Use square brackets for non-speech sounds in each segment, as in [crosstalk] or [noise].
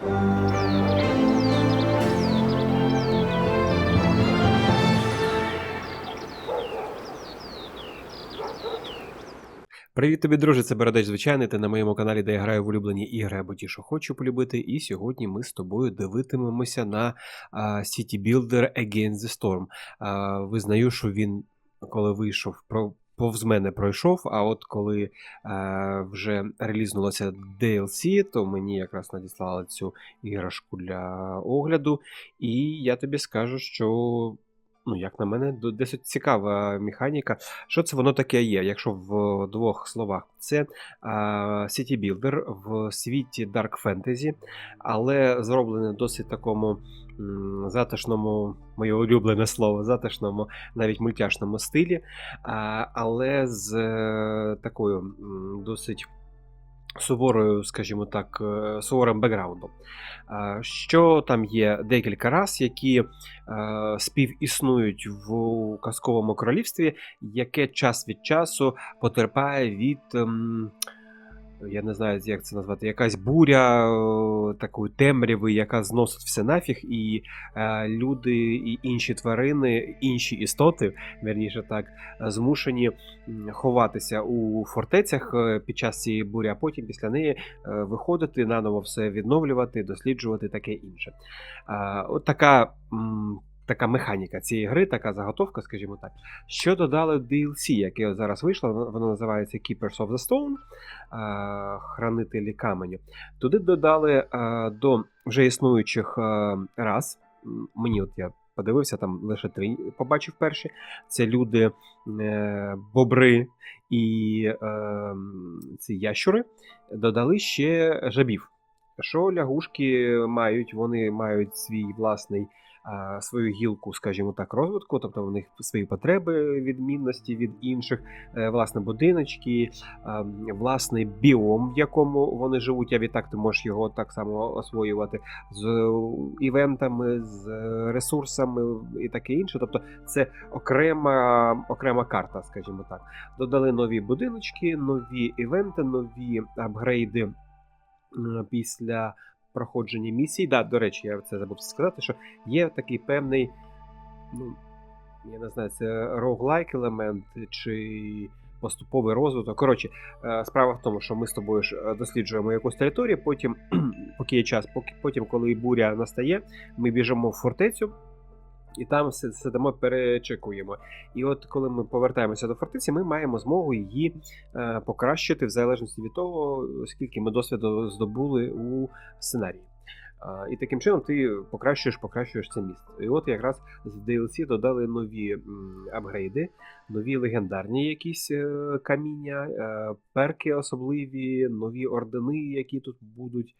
Привіт тобі, друже, це Бородач звичайний. Ти на моєму каналі, де я граю в улюблені ігри або ті, що хочу полюбити. І сьогодні ми з тобою дивитимемося на а, City Builder Against the Storm. А, визнаю, що він, коли вийшов, про. Повз мене пройшов, а от коли е, вже релізнулося DLC, то мені якраз надіслали цю іграшку для огляду. І я тобі скажу, що ну, як на мене, досить цікава механіка. Що це воно таке є? Якщо в двох словах, це City Builder в світі Dark Fantasy, але зроблене досить такому затишному, моє улюблене слово, затишному, навіть мультяшному стилі, але з е, такою досить. Суворою, скажімо так, е, суворим бекграундом. Що там є декілька раз, які е, співіснують в казковому королівстві, яке час від часу потерпає від. Я не знаю, як це назвати, якась буря е, такої темряви, яка зносить все нафіг, і е, люди, і інші тварини, інші істоти, верніше так, змушені ховатися у фортецях е, під час цієї бурі, а потім після неї е, виходити, наново все відновлювати, досліджувати таке інше. Е, От така. Така механіка цієї гри, така заготовка, скажімо так. Що додали DLC, яке зараз вийшло, воно називається Keepers of the Stone, е, хранителі каменю. Туди додали е, до вже існуючих е, рас. Мені от я подивився, там лише три побачив перші. Це люди, бобри і ці ящури. Додали ще жабів. Що лягушки мають? Вони мають свій власний свою гілку, скажімо так, розвитку, тобто в них свої потреби, відмінності від інших, е, власне, будиночки, власний біом, в якому вони живуть, а відтак ти можеш його так само освоювати з івентами, з ресурсами і таке інше. Тобто це окрема, окрема карта, скажімо так. Додали нові будиночки, нові івенти, нові апгрейди після проходження місій. Да, до речі, я це забув сказати, що є такий певний, ну, я не знаю, це роглайк елемент чи поступовий розвиток. Коротше, е, справа в тому, що ми з тобою ж е, досліджуємо якусь територію, потім, [clears throat] поки є час, поки, потім, коли буря настає, ми біжимо в фортецю. І там си- сидимо, перечекуємо. І от коли ми повертаємося до фортеці, ми маємо змогу її е, покращити в залежності від того, скільки ми досвіду здобули у сценарії. А, І таким чином ти покращуєш, покращуєш це місце. І от якраз з DLC додали нові апгрейди, нові легендарні якісь е, каміння, е, перки особливі, нові ордени, які тут будуть.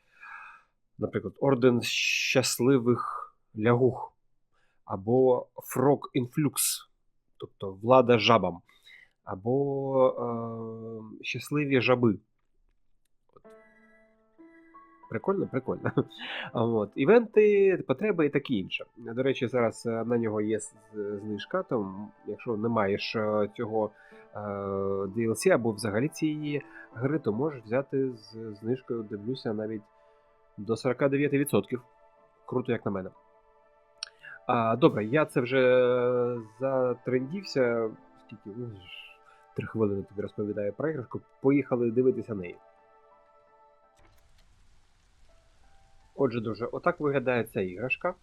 Наприклад, орден щасливих лягух або Frog Influx, тобто влада жабам, або е, щасливі жаби. Прикольно, прикольно. [laughs] От. Івенти, потреби і таке інше. До речі, зараз е, на нього є знижка, тому якщо не маєш е, цього е, DLC або взагалі цієї гри, то можеш взяти з знижкою, дивлюся, навіть до 49%. Круто, як на мене. А, добре, я це вже затрендівся. Скільки? Ну, три хвилини тобі розповідаю про іграшку. Поїхали дивитися неї. Отже, друже, отак виглядає ця іграшка.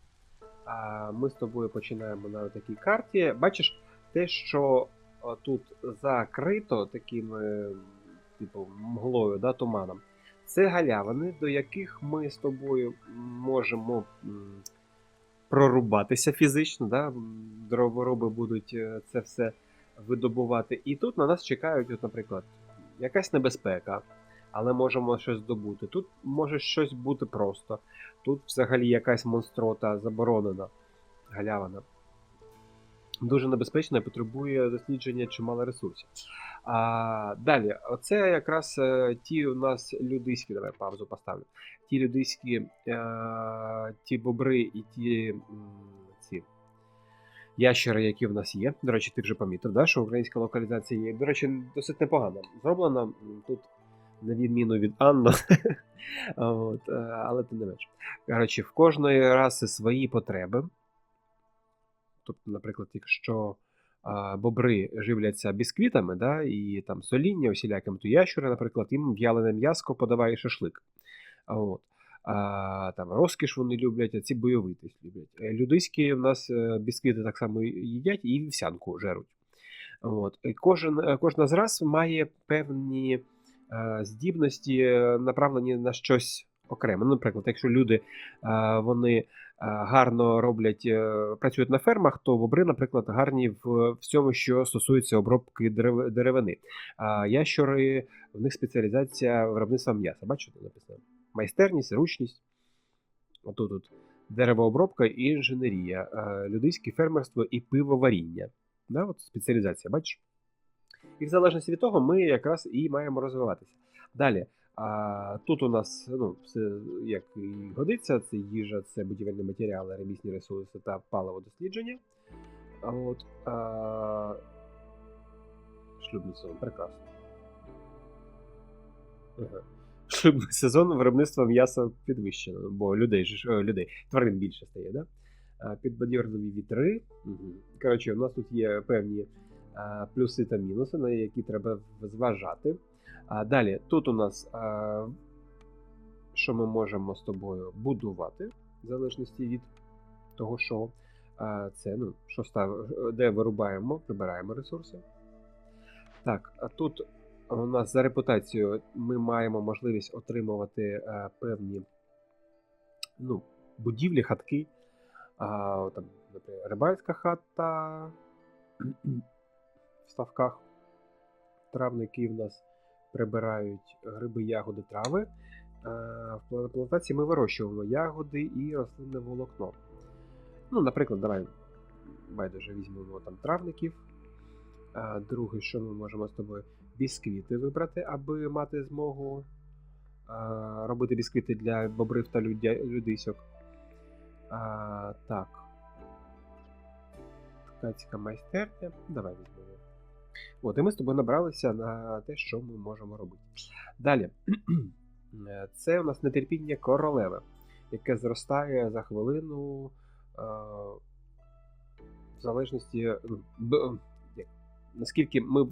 А ми з тобою починаємо на такій карті. Бачиш, те, що тут закрито таким, е, типу, мглою, да, туманом, це галявини, до яких ми з тобою можемо прорубатися фізично. Да? Дроворуби будуть е, це все видобувати. І тут на нас чекають, от, наприклад, якась небезпека, але можемо щось здобути. Тут може щось бути просто. Тут взагалі якась монстрота заборонена, галявина. Дуже небезпечна і потребує дослідження чимало ресурсів. А, далі, оце якраз е, ті у нас людиські, давай паузу поставлю. Ті людиські, е, ті бобри і ті ці ящери, які в нас є. До речі, ти вже помітив, да, що українська локалізація є. До речі, досить непогана. Зроблена тут на відміну від Анно. [laughs] От, е, але тим не менш. Коротше, в кожної раси свої потреби. Тобто, наприклад, якщо а, бобри живляться бісквітами, да, і там соління усіляким, то ящури, наприклад, їм в'ялене м'яско подаває шашлик. А, от. А, там, розкіш вони люблять, а ці бойовитість люблять. Е, Людиські в нас е, бісквіти так само їдять і вівсянку жеруть. От. Кожен, е, кожна з рас має певні е, здібності, направлені на щось окреме. Ну, Наприклад, якщо люди е, вони гарно роблять, е, працюють на фермах, то бобри, наприклад, гарні в всьому, що стосується обробки дерев- деревини. А ящури, в них спеціалізація виробництва м'яса. Бачите, написано? Майстерність, ручність. Отут тут деревообробка і інженерія, е, людиське фермерство і пивоваріння. Да, от спеціалізація, бачиш? І в залежності від того, ми якраз і маємо розвиватися. Далі. А, тут у нас ну, все як і годиться: це їжа, це будівельні матеріали, ремісні ресурси та паливодослідження. А от а, шлюбний сезон, прекрасно. Ага. Шлюбний сезон виробництва м'яса підвищено, бо людей е, людей, тварин більше стає, да? Підбадьорливі вітри. Угу. Коротше, у нас тут є певні а, плюси та мінуси, на які треба зважати. А далі, тут у нас, а, що ми можемо з тобою будувати, в залежності від того, що а, це, ну, що став, де вирубаємо, прибираємо ресурси. Так, а тут у нас за репутацією ми маємо можливість отримувати а, певні ну, будівлі, хатки. А, там, наприклад, рибальська хата [clears throat] в ставках. Травники в нас прибирають гриби, ягоди, трави. В плантації ми вирощуємо ягоди і рослинне волокно. Ну, наприклад, давай байдуже візьмемо там травників. А, Друге, що ми можемо з тобою бісквіти вибрати, аби мати змогу а, робити бісквіти для бобрив та людисьок. А, так. Ткацька майстерня. Давай візьмемо. От, і ми з тобою набралися на те, що ми можемо робити. Далі. [clears throat] Е, Це у нас нетерпіння королеви, яке зростає за хвилину е, в залежності. ну, як, наскільки ми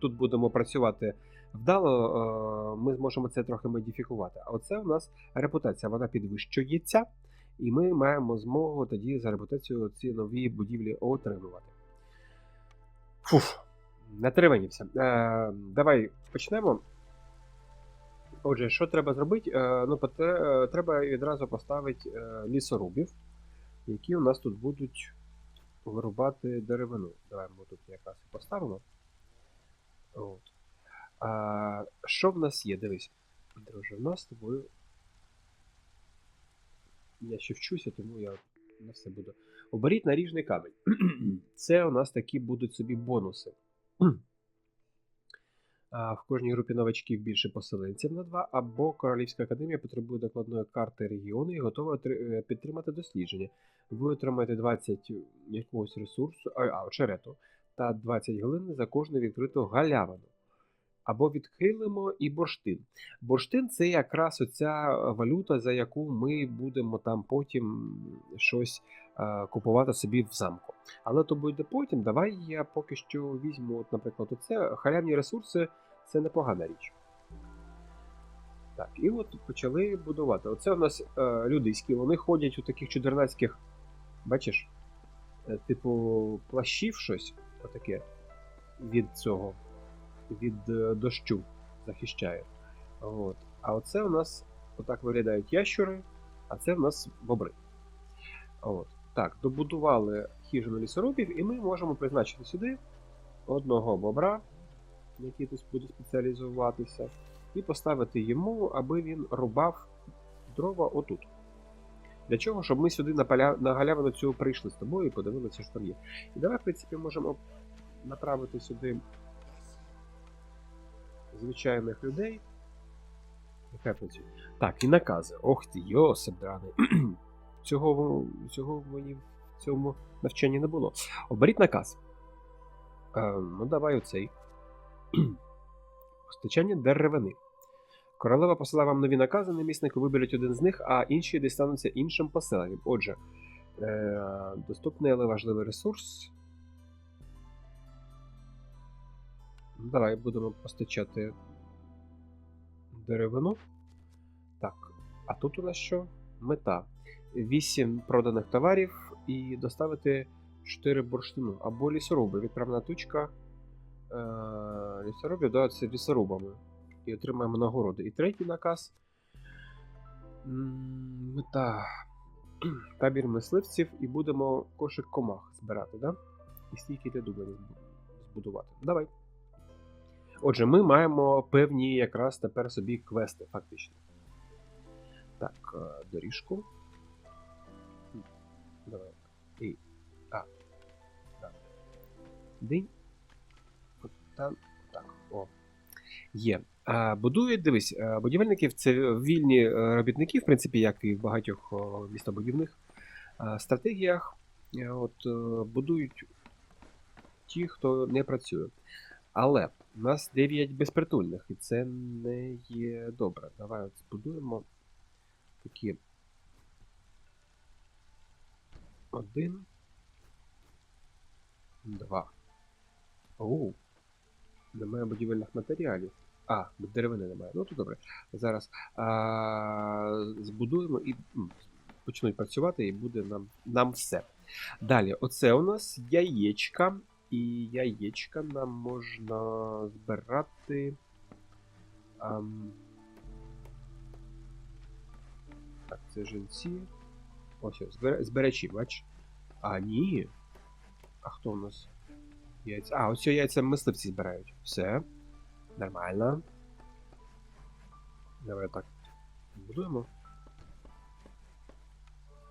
тут, будемо працювати вдало, е, ми зможемо це трохи модифікувати. А оце у нас репутація, вона підвищується, і ми маємо змогу тоді за репутацією ці нові будівлі отримувати. Фуф, натеревенівся. Е, давай почнемо. Отже, що треба зробити? Е, ну, поте- е, треба відразу поставити лісорубів, які у нас тут будуть вирубати деревину. Давай ми тут якраз і поставимо. От. А, що в нас є? Дивись. Друже, в нас з тобою. Я ще вчуся, тому я на все буду. Оберіть наріжний камінь. [clears throat] Це у нас такі будуть собі бонуси. [clears throat] В кожній групі новачків більше поселенців на 2, або Королівська академія потребує докладної карти регіону і готова е, підтримати дослідження. Ви отримаєте 20 якогось ресурсу, а, очерету, та 20 глини за кожну відкриту галявину. Або відхилимо і бурштин. Бурштин це якраз оця валюта, за яку ми будемо там потім щось купувати собі в замку. Але то буде потім. Давай я поки що візьму, от, наприклад, оце халявні ресурси це непогана річ. Так, і от почали будувати. Оце у нас е, людиські, вони ходять у таких чудернацьких, бачиш, е, типу плащів щось отаке від цього, від е, дощу захищає. От. А оце у нас отак виглядають ящури, а це в нас бобри. От. Так, добудували хижину лісорубів, і ми можемо призначити сюди одного бобра, який тут буде спеціалізуватися, і поставити йому, аби він рубав дрова отут. Для чого? Щоб ми сюди на, поля... на галявину цю прийшли з тобою і подивилися, що там є. І давай, в принципі, можемо направити сюди звичайних людей. Так, і накази. Ох ти, Йосип драний. [clears throat] цього, цього мені в цьому навчанні не було. Оберіть наказ. Е, ну, давай оцей. [clears throat] Постачання деревини. Королева посила вам нові накази, намісники виберуть один з них, а інші дістануться іншим поселенням. Отже, е- доступний, але важливий ресурс. Давай будемо постачати деревину. Так, а тут у нас що? Мета. 8 проданих товарів і доставити 4 бурштину або лісоруби. Відправна точка е- лісорубів даються лісорубами. І отримаємо нагороди. І третій наказ. Мета. [clears throat] Табір мисливців і будемо кошик комах збирати, да? І стійки для дублів збудувати. Давай. Отже, ми маємо певні якраз тепер собі квести, фактично. Так, е, доріжку. Давай. І. А. Так. День. От там. Так. О. Є. А, будують, дивись, будівельників це вільні е, робітники, в принципі, як і в багатьох містобудівних стратегіях. Е, От, е, будують ті, хто не працює. Але у нас 9 безпритульних, і це не є добре. Давай от збудуємо такі. Один. Два. Оу. Немає будівельних матеріалів. А, деревини немає. Ну то добре. Зараз а, збудуємо і почнуть працювати, і буде нам, нам все. Далі, оце у нас яєчка. І яєчка нам можна збирати. Ам... Так, це жінці. Ось, збирачі, бач. А, ні. А хто у нас? Яйця. А, ось яйця мисливці збирають. Все. Нормально. Давай так. Будуємо.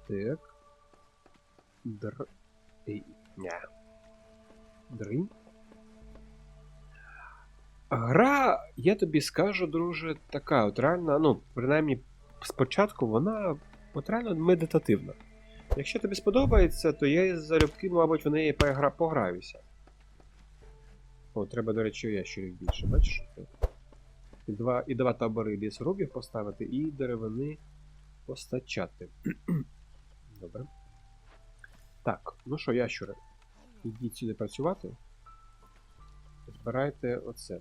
Так. Др. Ей, ня. Дринь. Гра, я тобі скажу, друже, така от реально, ну, принаймні, спочатку вона от реально медитативна. Якщо тобі сподобається, то я залюбки, мабуть, в неї пограюся. О, треба, до речі, ящурів більше, бачиш? І два, і два табори лісорубів поставити, і деревини постачати. [clears throat] Добре. Так, ну що, ящури, ідіть сюди працювати. Збирайте оце.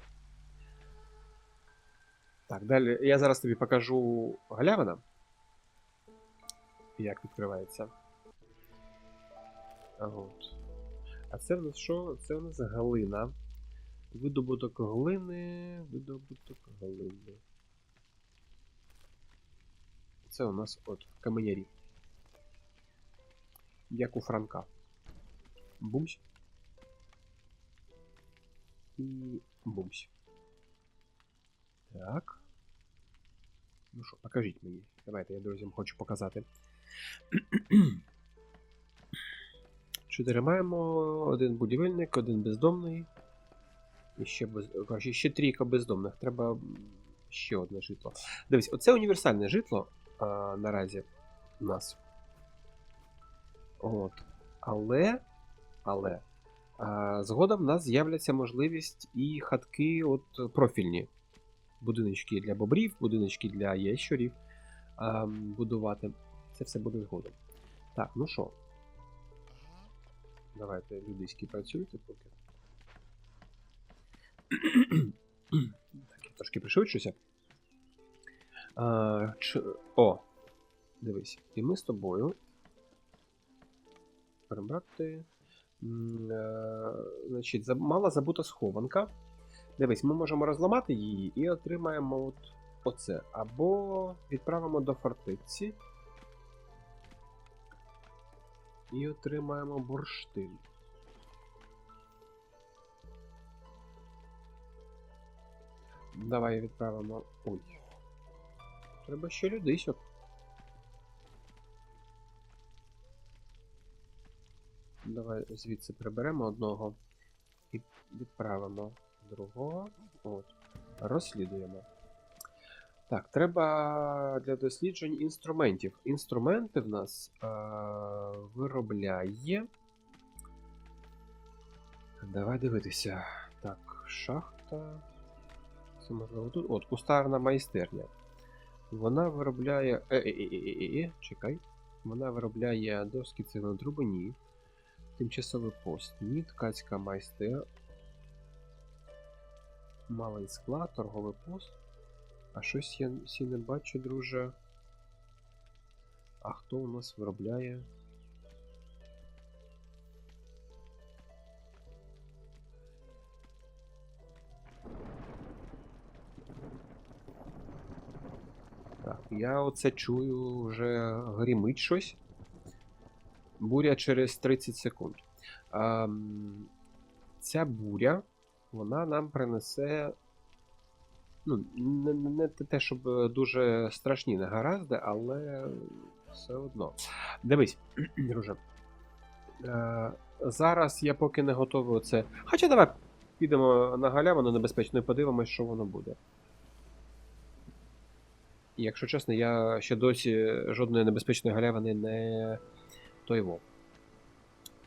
Так, далі я зараз тобі покажу галявина. Як відкривається. А От. А це в нас що? Це у нас глина. Видобуток глини. Видобуток глини. Це у нас от каменярі. Як у Франка. Бумсь. І бумсь. Так. Ну що, покажіть мені. Давайте, я друзям хочу показати. [clears throat] Чотири маємо, один будівельник, один бездомний. І ще без... коротше, ще трійка бездомних. Треба ще одне житло. Дивись, оце універсальне житло а, наразі у нас. От. Але. Але. А, згодом в нас з'являться можливість і хатки от профільні. Будиночки для бобрів, будиночки для ящурів а, будувати. Це все буде згодом. Так, ну що. Давайте людиськи працюйте поки. [clears throat] так, я трошки пришвидшуся. А, ч... О! Дивись, і ми з тобою. Прибрати. Е, Значить, мала забута схованка. Дивись, ми можемо розламати її і отримаємо от оце. Або відправимо до фортеці. І отримаємо бурштин. Давай відправимо. Ой. Треба ще людисьок. Давай звідси приберемо одного і відправимо другого. От. Розслідуємо. Так, треба для досліджень інструментів. Інструменти в нас е- виробляє. Давай дивитися. Так, шахта. Це можливо тут. От, кустарна майстерня. Вона виробляє. Е, е, е, е, е, е, чекай. Вона виробляє доски цеглотруби, ні. Тимчасовий пост, ні, ткацька майстер. Малий склад, торговий пост. А щось я всі не бачу, друже. А хто у нас виробляє? Так, я оце чую вже грімить щось. Буря через 30 секунд. А, ця буря, вона нам принесе. Ну, не, не те, щоб е, дуже страшні негаразди, але все одно. Дивись, [clears throat] друже. Е, зараз я поки не готовий оце. Хоча давай підемо на галявину небезпечно і подивимось, що воно буде. Якщо чесно, я ще досі жодної небезпечної галявини не той во,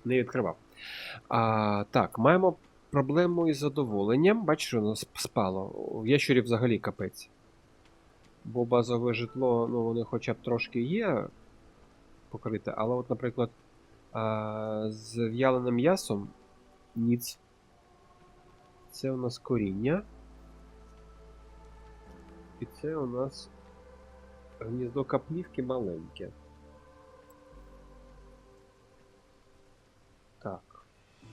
не відкривав. А, так, маємо проблему із задоволенням. Бачиш, що сп- спало. У ящурів взагалі капець. Бо базове житло, ну, воно хоча б трошки є покрите, але, от, наприклад, з в'яленим м'ясом ніц. Це у нас коріння. І це у нас гніздо каплівки маленьке. Так.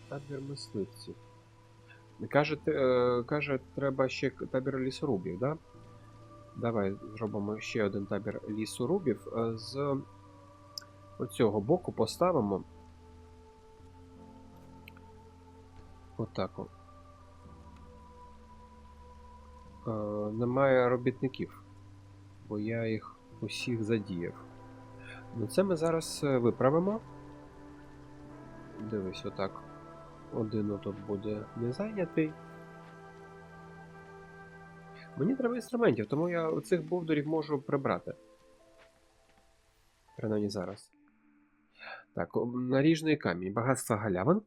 Табір мисливців. Каже, е, каже, треба ще табір лісорубів, да? Давай зробимо ще один табір лісорубів. Е, З оцього боку поставимо. Отак. о. Е, Немає робітників, бо я їх усіх задіяв. Ну це ми зараз е, виправимо. Дивись, отак. Один отут буде не зайнятий. Мені треба інструментів, тому я цих бовдурів можу прибрати. Принаймні зараз. Так, наріжний камінь. Багатство галявин.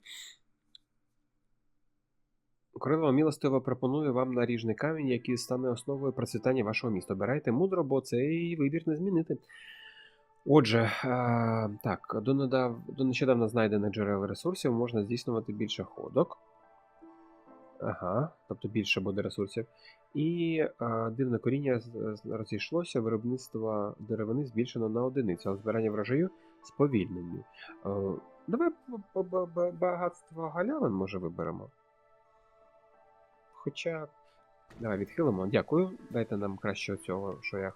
Королева милостиво пропонує вам наріжний камінь, який стане основою процвітання вашого міста. Обирайте мудро, бо цей вибір не змінити. Отже, е, так, до, нещодавно знайдених джерел ресурсів можна здійснювати більше ходок. Ага, тобто більше буде ресурсів. І е, дивне коріння розійшлося, виробництво деревини збільшено на одиницю, а збирання врожаю сповільнені. Е, давай багатство галявин може виберемо. Хоча. Давай відхилимо. Дякую. Дайте нам краще цього, що я.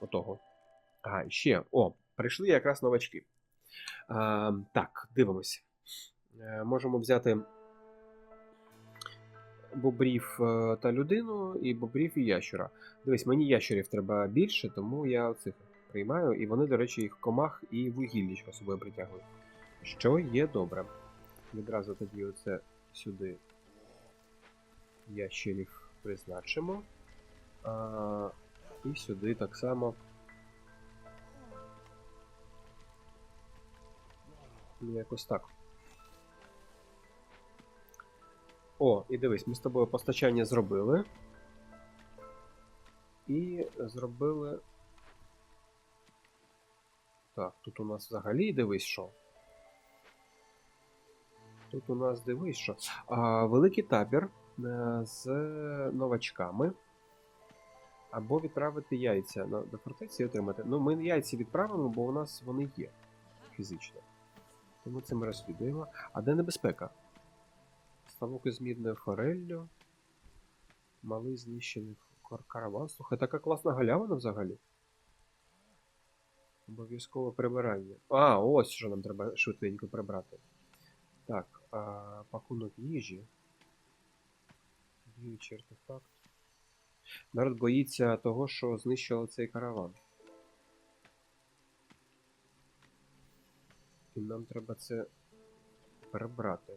Отого. І ще. О, прийшли якраз новачки. А, так, дивимося. Е, можемо взяти бобрів е, та людину, і бобрів і ящура. Дивись, мені ящурів треба більше, тому я цих приймаю, і вони, до речі, їх комах і вугіллячко собою притягують. Що є добре. Відразу тоді оце сюди ящерів призначимо. А, і сюди так само. Якось так. О, і дивись, ми з тобою постачання зробили. І зробили. Так, тут у нас взагалі дивись що. Тут у нас дивись що. А, великий табір е, з новачками. Або відправити яйця до фортеці і отримати. Ну, ми яйця відправимо, бо у нас вони є фізично. Тому це ми розслідуємо. А де небезпека? Ставок із мідною фореллю. Малий знищений караван. Слухай, така класна галявина взагалі. Обов'язкове прибирання. А, ось що нам треба швиденько прибрати. Так, а, пакунок їжі. Діючий артефакт. Народ боїться того, що знищили цей караван. нам треба це перебрати.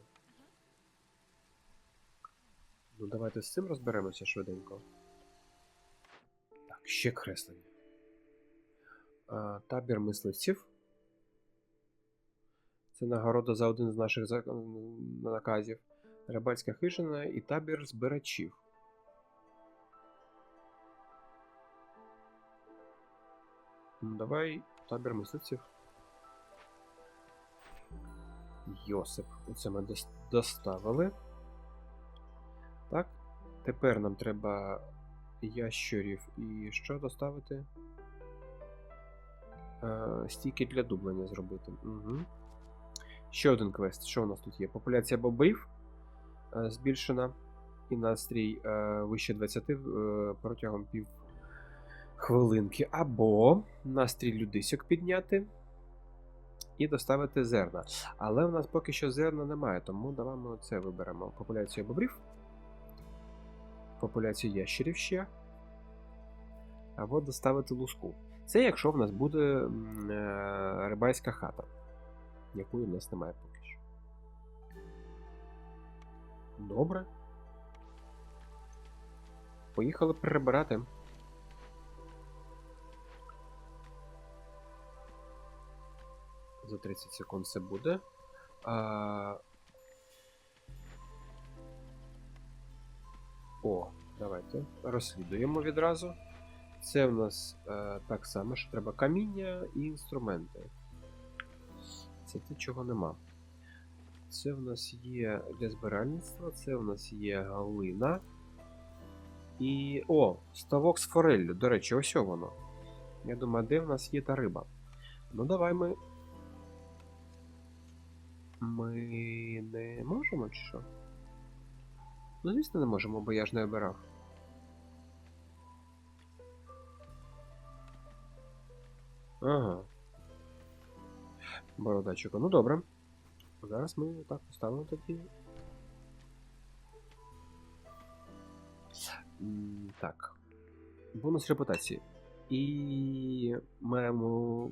Ну, давайте з цим розберемося швиденько. Так, ще креслення. А, Табір мисливців. Це нагорода за один з наших наказів. Рибальська хижина і табір збирачів. Ну, Давай табір мисливців. Йосип. Оце ми дос- доставили. Так. Тепер нам треба ящурів і що доставити? Е, стійки для дублення зробити. Угу. Ще один квест. Що у нас тут є? Популяція бобрів е, збільшена. І настрій е, вище 20 е, протягом пів хвилинки. Або настрій людисок підняти і доставити зерна. Але в нас поки що зерна немає, тому давай ми це виберемо. Популяцію бобрів. Популяцію ящерів ще. Або доставити луску. Це якщо в нас буде е, рибальська хата, якої в нас немає поки що. Добре. Поїхали перебирати. За 30 секунд це буде. А... О, давайте розслідуємо відразу. Це в нас е, так само, що треба каміння і інструменти. Це те, чого нема. Це в нас є для збиральництва, це в нас є галина. І. О, ставок з фореллю. До речі, ось воно. Я думаю, де в нас є та риба? Ну, давай ми. Ми не можемо чи що? Ну, звісно, не можемо, бо я ж не обирав. Ага. Бородачика. Ну добре. Зараз ми так поставимо тоді. Так. Бонус репутації. І маємо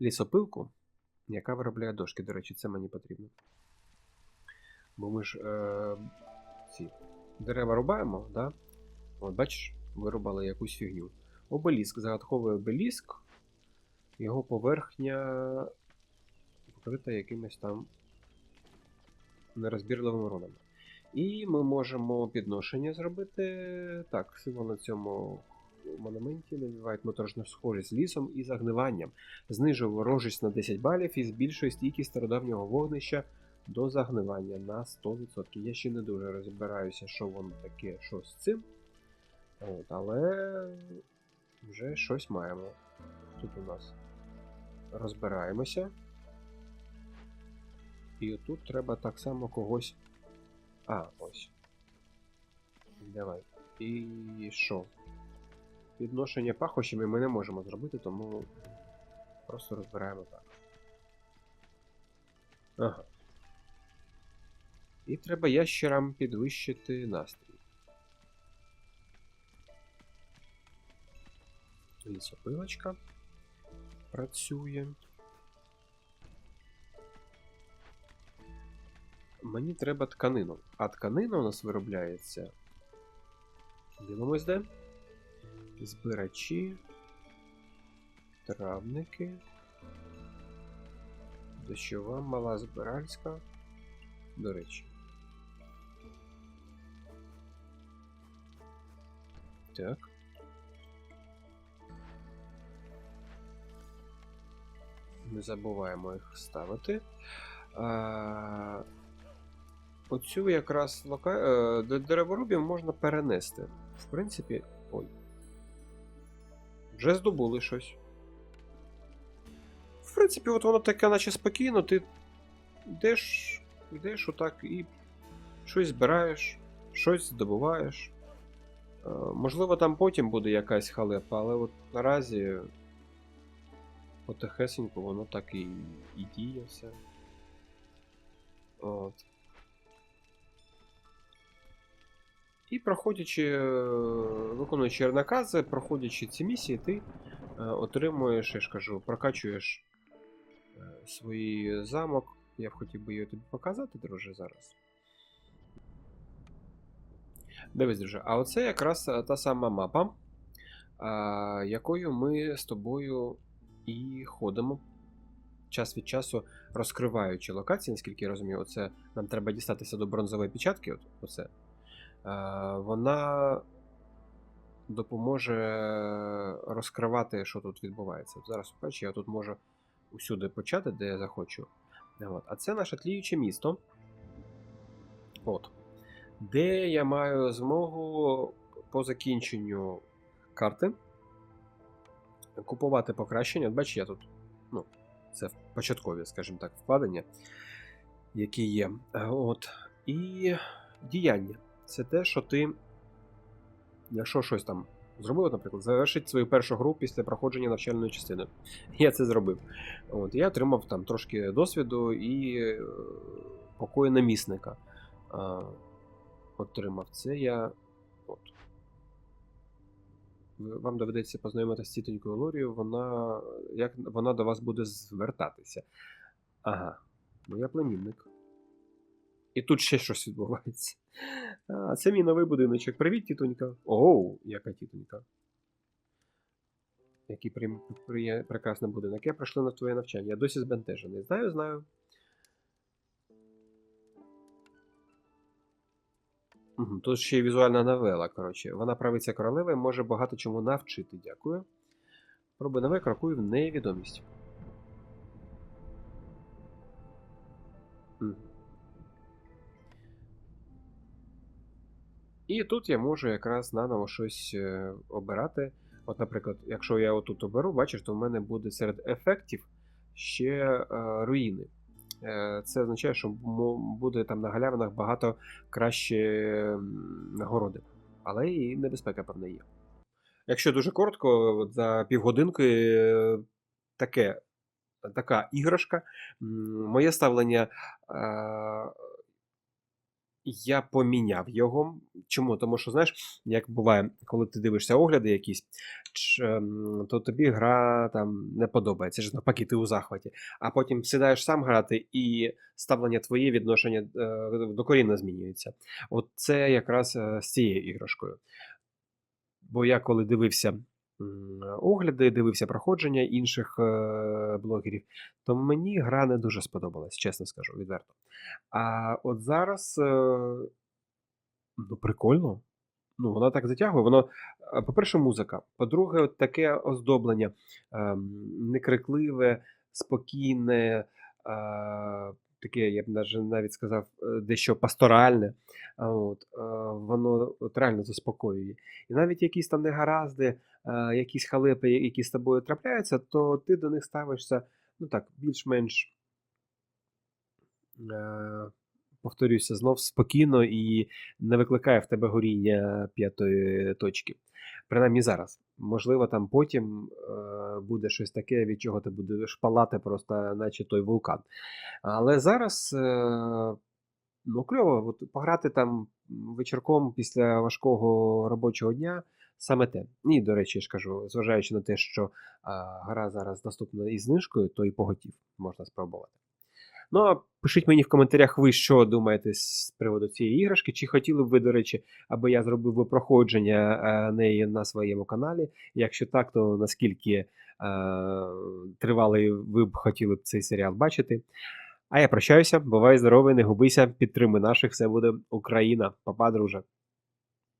лісопилку, яка виробляє дошки. До речі, це мені потрібно. Бо ми ж е, ці дерева рубаємо, да? От бачиш, вирубали якусь фігню. Обеліск, загадковий обеліск. Його поверхня покрита якимись там нерозбірливими рунами. І ми можемо підношення зробити. Так, символ на цьому монументі навівають моторошну схожість з лісом і загниванням. Знижує ворожість на 10 балів і збільшує стійкість стародавнього вогнища до загнивання на 100%. Я ще не дуже розбираюся, що воно таке, що з цим. От, але вже щось маємо. Тут у нас розбираємося. І тут треба так само когось. А, ось. Давай. І що? Підношення пахощами ми не можемо зробити, тому просто розбираємо так. Ага. І треба ящерам підвищити настрій. Лісопилочка працює. Мені треба тканину. А тканина у нас виробляється. Дивимось де. Збирачі. Травники. Дощова мала збиральська. До речі. Так. Не забуваємо їх ставити. А, Оцю якраз лока... е, де- дереворубів можна перенести. В принципі. Вже здобули щось. В принципі, от воно таке, наче спокійно, ти йдеш, йдеш отак і щось збираєш, щось здобуваєш. Е, Можливо, там потім буде якась халепа, але от наразі потихесенько воно так і, і діє все. От. І проходячи, е, виконуючи накази, проходячи ці місії, ти е, отримуєш, я ж кажу, прокачуєш е, свій замок. Я б хотів би її тобі показати, друже, зараз. Дивись, друже, а оце якраз та сама мапа, якою ми з тобою і ходимо час від часу розкриваючи локації, наскільки я розумію, оце нам треба дістатися до бронзової печатки. От, оце. Е, вона допоможе розкривати, що тут відбувається. Зараз, бачиш, я тут можу усюди почати, де я захочу. От. А це наше тліюче місто. От. Де я маю змогу по закінченню карти купувати покращення. От Бачиш, я тут. Ну, це початкові, скажімо так, вкладення, які є. Е, От. І діяння. Це те, що ти, якщо щось там зробив, наприклад, завершить свою першу гру після проходження навчальної частини. Я це зробив. От, я отримав там трошки досвіду і е, покою намісника. Е, отримав це я. От. Вам доведеться познайомитися з тітонькою Лорією, вона, як вона до вас буде звертатися. Ага, моя племінник. І тут ще щось відбувається. А, це мій новий будиночок. Привіт, тітонька. Оу, яка тітонька. Який при, при, прекрасний будинок. Я прийшла на твоє навчання. Я досі збентежений. Знаю, знаю. Тут ще й візуальна новела, коротше. Вона правиця королеви може багато чому навчити. Дякую. Проби нове крокує в невідомість. І тут я можу якраз наново щось е, обирати. От, наприклад, якщо я отут оберу, бачиш, то в мене буде серед ефектів ще е, руїни. Е, це означає, що буде там на галявинах багато краще нагороди. Але і небезпека, певна, є. Якщо дуже коротко, от за півгодинки е, таке, така іграшка. Моє ставлення. е, я поміняв його. Чому? Тому що, знаєш, як буває, коли ти дивишся огляди якісь, ем, то тобі гра там не подобається. Ж навпаки, ти у захваті. А потім сідаєш сам грати, і ставлення твоє відношення е, докорінно змінюється. От це якраз е, з цією іграшкою. Бо я коли дивився огляди, дивився проходження інших е, блогерів, то мені гра не дуже сподобалась, чесно скажу, відверто. А от зараз, е, ну, прикольно. Ну, вона так затягує. Воно, е, по-перше, музика. По-друге, от таке оздоблення ем, некрикливе, спокійне, таке, я б навіть сказав, е, дещо пасторальне. От, е, воно от реально заспокоює. І навіть якісь там негаразди, е, якісь халепи, які з тобою трапляються, то ти до них ставишся, ну так, більш-менш повторюся, знов спокійно і не викликає в тебе горіння п'ятої точки. Принаймні зараз. Можливо, там потім е, буде щось таке, від чого ти будеш палати просто, наче той вулкан. Але зараз, е, ну, кльово, от пограти там вечірком після важкого робочого дня. Саме те. І, до речі, я ж кажу, зважаючи на те, що а, гра зараз доступна із знижкою, то і поготів можна спробувати. Ну, а пишіть мені в коментарях, ви що думаєте з приводу цієї іграшки, чи хотіли б ви, до речі, аби я зробив би проходження е, неї на своєму каналі. Якщо так, то наскільки е, тривалий ви б хотіли б цей серіал бачити. А я прощаюся, бувай здоровий, не губися, підтримуй наших, все буде Україна. Папа, друже.